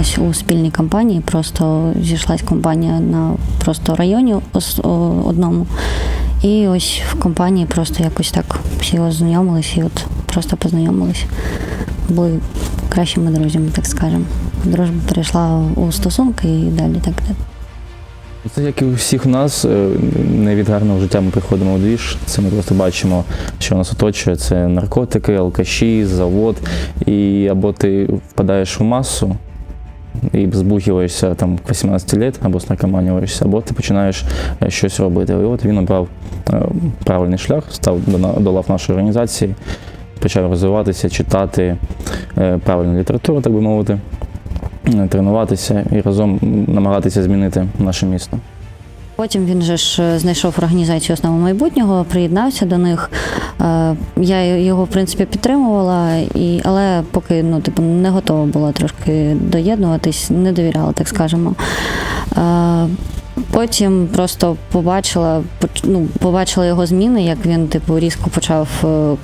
познайомились у спільній компанії. Просто зійшлась компанія на просто районі одному. І ось в компанії просто якось так всі ознайомились і от просто познайомились. Були кращими друзями, так скажемо. Дружба перейшла у стосунки і далі так далі. Це як і у всіх нас, е, не від гарного життя ми приходимо у двіж. Це ми просто бачимо, що нас оточує. Це наркотики, алкаші, завод. І або ти впадаєш в масу і збухиваєшся там к 18 лет або снаркоманюєшся, або ти починаєш е, щось робити. І от він обрав е, правильний шлях, став до, лав нашої організації, почав розвиватися, читати е, правильну літературу, так би мовити е, тренуватися і разом намагатися змінити наше місто. Потім він же ж е, знайшов організацію основи майбутнього, приєднався до них. Е, Я його, в принципі, підтримувала, і, але поки ну, типу, не готова була трошки доєднуватись, не довіряла, так скажемо. Потім просто побачила, ну, побачила його зміни, як він типу різко почав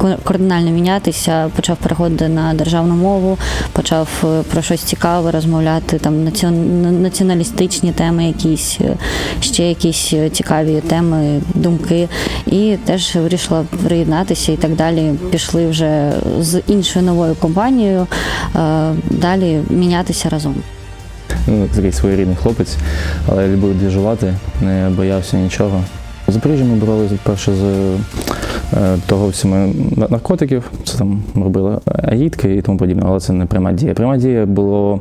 е, кардинально мінятися, почав переходити на державну мову, почав е, про щось цікаве розмовляти, там націон- націоналістичні теми, якісь е, ще якісь цікаві теми, думки. І теж вирішила приєднатися і так далі. Пішли вже з іншою новою компанією далі мінятися разом. Ну, такий своєрідний хлопець, але любив двіжувати, не боявся нічого. В Запоріжжі ми боролися перше з е, торговцями наркотиків, це там робили агітки і тому подібне, але це не пряма дія. Пряма дія було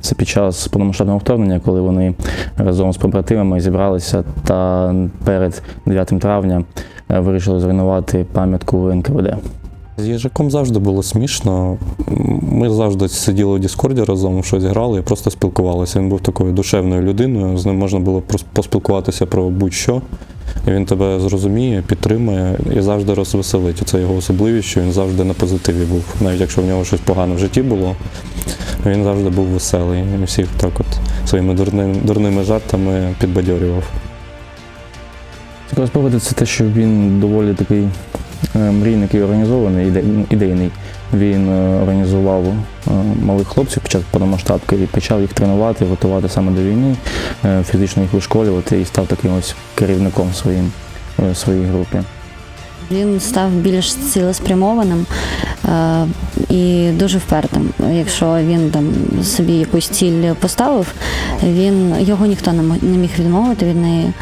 це під час повномасштабного вторгнення, коли вони разом з побратимами зібралися та перед 9 травня е, вирішили зруйнувати пам'ятку НКВД. З їжаком завжди було смішно. Ми завжди сиділи у Діскорді разом, щось грали і просто спілкувалися. Він був такою душевною людиною, з ним можна було поспілкуватися про будь-що. Він тебе зрозуміє, підтримує і завжди розвеселить. Це його особливість, що він завжди на позитиві був. Навіть якщо в нього щось погане в житті було, він завжди був веселий. І всіх так от своїми дурними, дурними жартами підбадьорював. Цікаво спогади це те, що він доволі такий мрійник і організований, іде- ідейний. Він е, організував е, малих хлопців під час повномасштабки і почав їх тренувати, готувати саме до війни, е, фізично їх вишколювати і став таким ось керівником своїм е, своїй групі. Він став більш цілеспрямованим е, і дуже впертим. Якщо він там собі якусь ціль поставив, він його ніхто не міг відмовити від неї.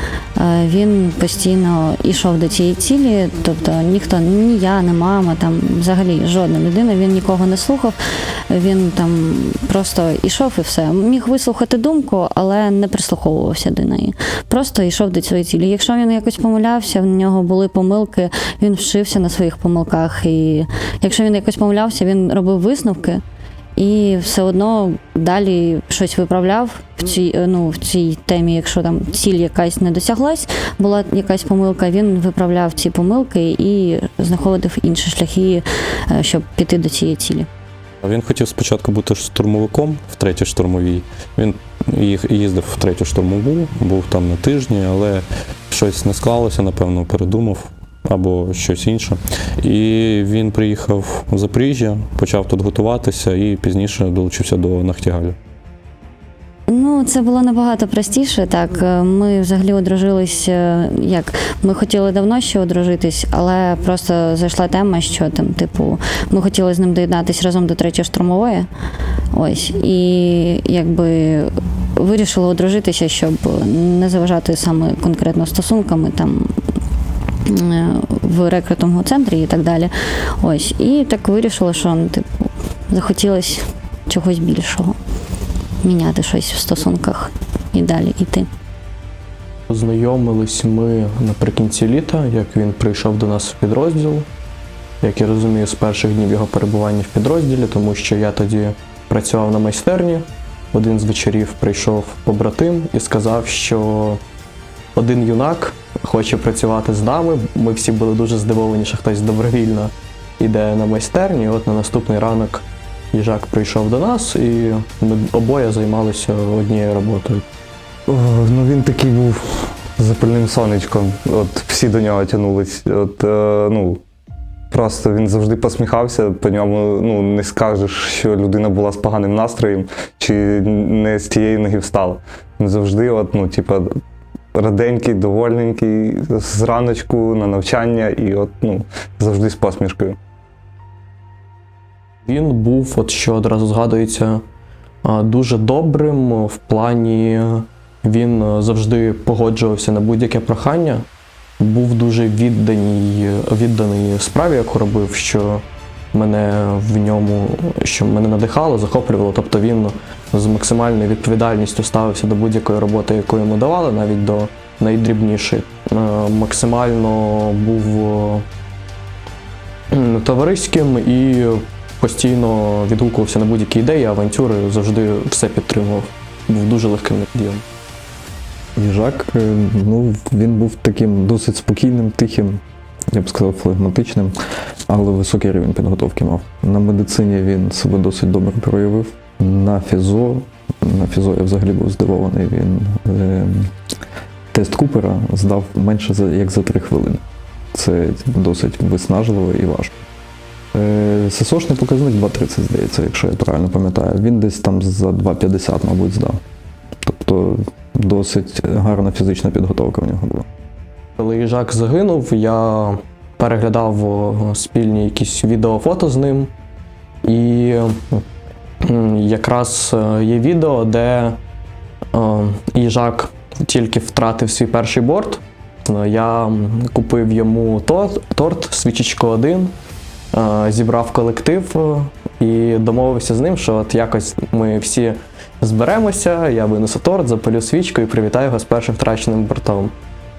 Е, він постійно йшов до цієї цілі, тобто ніхто, ні я, ні мама, там взагалі жодна людина, він нікого не слухав. Він там просто йшов і все. Міг вислухати думку, але не прислуховувався до неї. Просто йшов до цієї цілі. Якщо він якось помилявся, в нього були помилки, він вчився на своїх помилках. І якщо він якось помилявся, він робив висновки. І все одно далі щось виправляв в цій, е, ну, в цій темі, якщо там ціль якась не досяглась, була якась помилка, він виправляв ці помилки і знаходив інші шляхи, е, щоб піти до цієї цілі. Він хотів спочатку бути штурмовиком в третій штурмовій. Він їздив в третю штурмову, був там на тижні, але щось не склалося, напевно, передумав або щось інше. І він приїхав в Запоріжжя, почав тут готуватися і пізніше долучився до Нахтігалю. Ну, це було набагато простіше. Так, Е, ми взагалі одружились. е, Як ми хотіли давно ще одружитись, але просто зайшла тема, що там, типу, ми хотіли з ним доєднатися разом до третьої штурмової. Ось, і якби вирішили одружитися, щоб не заважати саме конкретно стосунками там. В рекрутинговому центрі і так далі. Ось. І так вирішили, що ну, типу, захотілося чогось більшого міняти щось в стосунках і далі йти. Познайомились ми наприкінці літа, як він прийшов до нас в підрозділ. Як я розумію, з перших днів його перебування в підрозділі, тому що я тоді працював на майстерні. Один з вечорів прийшов побратим і сказав, що один юнак хоче працювати з нами. Ми всі були дуже здивовані, що хтось добровільно йде на майстерні. І от на наступний ранок їжак прийшов до нас, і ми обоє займалися однією роботою. Ну він такий був запальним сонечком. От всі до нього тягнулись. От, е, ну, Просто він завжди посміхався, по ньому ну, не скажеш, що людина була з поганим настроєм чи не з тієї ноги встала. Він завжди, от, ну, типа, раденький, довольненький, з раночку на навчання і от, ну, завжди з посмішкою. Він був, от що одразу згадується, дуже добрим в плані він завжди погоджувався на будь-яке прохання, був дуже відданий, відданий справі, яку робив, що мене в ньому, що мене надихало, захоплювало. Тобто він з максимальною відповідальністю ставився до будь-якої роботи, яку йому давали, навіть до найдрібнішої. Е, Максимально був е, товариським і постійно відгукувався на будь-які ідеї, авантюри, завжди все підтримував. Був дуже легким водієм. Їжак, е, ну, він був таким досить спокійним, тихим, я б сказав, флегматичним, але високий рівень підготовки мав. На медицині він себе досить добре проявив. На фізо, на фізо я взагалі був здивований. Він е, тест Купера здав менше за, як за 3 хвилини. Це досить виснажливо і важко. Е, ССОшний показник 2.30, здається, якщо я правильно пам'ятаю. Він десь там за 2.50, мабуть, здав. Тобто досить гарна фізична підготовка в нього була. Коли їжак загинув, я переглядав спільні якісь відео-фото з ним. І якраз е, є відео, де е, їжак тільки втратив свій перший борт. Е, Я купив йому торт, торт свічечко 1, е, зібрав колектив і домовився з ним, що от якось ми всі зберемося, я винесу торт, запалю свічку і привітаю його з першим втраченим бортом.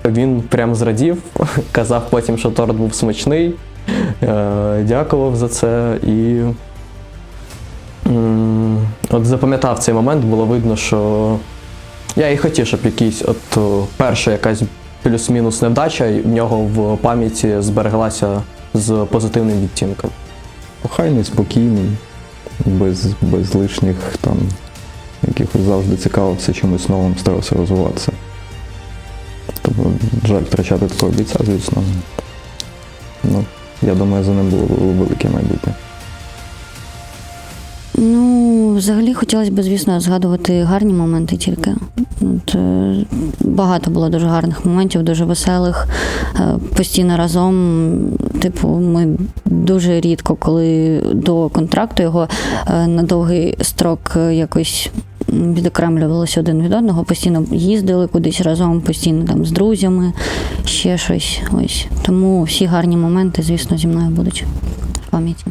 Він прям зрадів, казав потім, що торт був смачний, дякував за це і. От запам'ятав цей момент, було видно, що я і хотів, щоб якийсь от перша якась плюс-мінус невдача в нього в пам'яті збереглася з позитивним відтінком. Охайний, спокійний, без, без лишніх там якихось завжди цікавився чимось новим, старався розвиватися. Тобто жаль втрачати такого бійця, звісно. Ну, я думаю, за ним було велике майбутнє. Взагалі хотілося б, звісно, згадувати гарні моменти тільки. От, е, багато було дуже гарних моментів, дуже веселих, е, постійно разом. Типу, ми дуже рідко, коли до контракту його е, на довгий строк якось відокремлювалися один від одного, постійно їздили кудись разом, постійно там з друзями, ще щось. Ось. Тому всі гарні моменти, звісно, зі мною будуть в пам'яті.